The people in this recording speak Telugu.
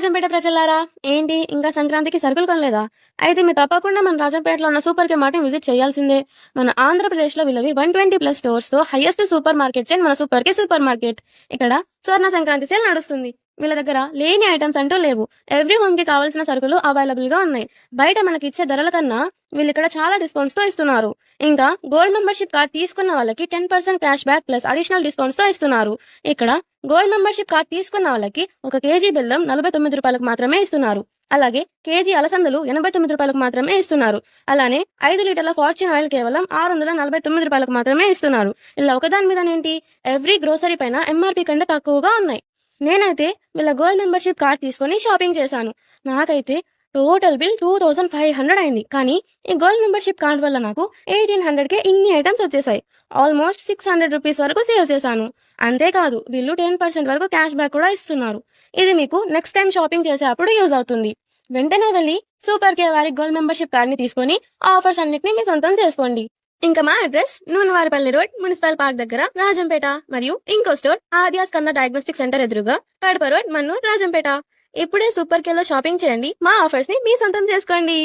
రాజంపేట ప్రజలారా? ఏంటి? ఇంకా సంక్రాంతికి సరుకులు కొనలేదా? అయితే మీరు తప్పకుండా మన రాజంపేటలో ఉన్న సూపర్ కే మార్ట్ విజిట్ చేయాల్సిందే. మన ఆంధ్రప్రదేశ్లో విలవి వన్ ట్వంటీ ప్లస్ స్టోర్స్తో హైయెస్ట్ సూపర్ మార్కెట్ చైన్ మన సూపర్ కే సూపర్ మార్కెట్. ఇక్కడ స్వర్ణ సంక్రాంతి సేల్ నడుస్తుంది. వీళ్ళ దగ్గర లేని ఐటమ్స్ అంటూ లేవు. ఎవ్రీ హోమ్కి కావాల్సిన సరుకులు అవైలబుల్గా ఉన్నాయి. బయట మనకి ఇచ్చే ధరల కన్నా వీళ్ళు ఇక్కడ చాలా డిస్కౌంట్స్తో ఇస్తున్నారు. ఇంకా గోల్డ్ మెంబర్షిప్ కార్డ్ తీసుకున్న వాళ్ళకి ten percent cash back plus additional డిస్కౌంట్స్తో ఇస్తున్నారు. ఇక్కడ గోల్డ్ మెంబర్షిప్ కార్డ్ తీసుకున్న వాళ్ళకి ఒక కేజీ బెల్లం నలభై తొమ్మిది రూపాయలకు మాత్రమే ఇస్తున్నారు. అలాగే కేజీ అలసందలు ఎనభై తొమ్మిది రూపాయలకు మాత్రమే ఇస్తున్నారు. అలానే ఐదు లీటర్ల ఫార్చ్యూన్ ఆయిల్ కేవలం ఆరు వందల నలభై తొమ్మిది రూపాయలకు మాత్రమే ఇస్తున్నారు. ఇలా ఒకదాని మీద ఏంటి? ఎవ్రీ గ్రోసరీ పైన ఎంఆర్పి కంటే తక్కువగా ఉన్నాయి. నేనైతే వీళ్ళ గోల్డ్ మెంబర్షిప్ కార్డ్ తీసుకొని షాపింగ్ చేశాను. నాకైతే total bill two thousand five hundred అయింది. కానీ ఈ గోల్డ్ మెంబర్షిప్ కార్డ్ వల్ల నాకు ఎయిటీన్ హండ్రెడ్కే ఇన్ని ఐటమ్స్ వచ్చేసాయి. ఆల్మోస్ట్ సిక్స్ హండ్రెడ్ రూపీస్ వరకు సేవ్ చేశాను. అంతేకాదు వీళ్ళు టెన్ పర్సెంట్ వరకు క్యాష్ బ్యాక్ కూడా ఇస్తున్నారు. ఇది మీకు నెక్స్ట్ టైం షాపింగ్ చేసేటప్పుడు యూజ్ అవుతుంది. వెంటనే వెళ్ళి సూపర్ కే వారి గోల్డ్ మెంబర్షిప్ కార్డ్ని తీసుకొని ఆఫర్స్ అన్నిటిని మీ సొంతం చేసుకోండి. ఇంకా మా address Nunevaripalli road municipal park దగ్గర రాజంపేట మరియు ఇంకో store Aadya Skanda diagnostic centre ఎదురుగా కడప రోడ్ మన్నూర్ రాజంపేట. ఇప్పుడే సూపర్ కేలో షాపింగ్ చేయండి. మా ఆఫర్స్ని మీ సొంతం చేసుకోండి.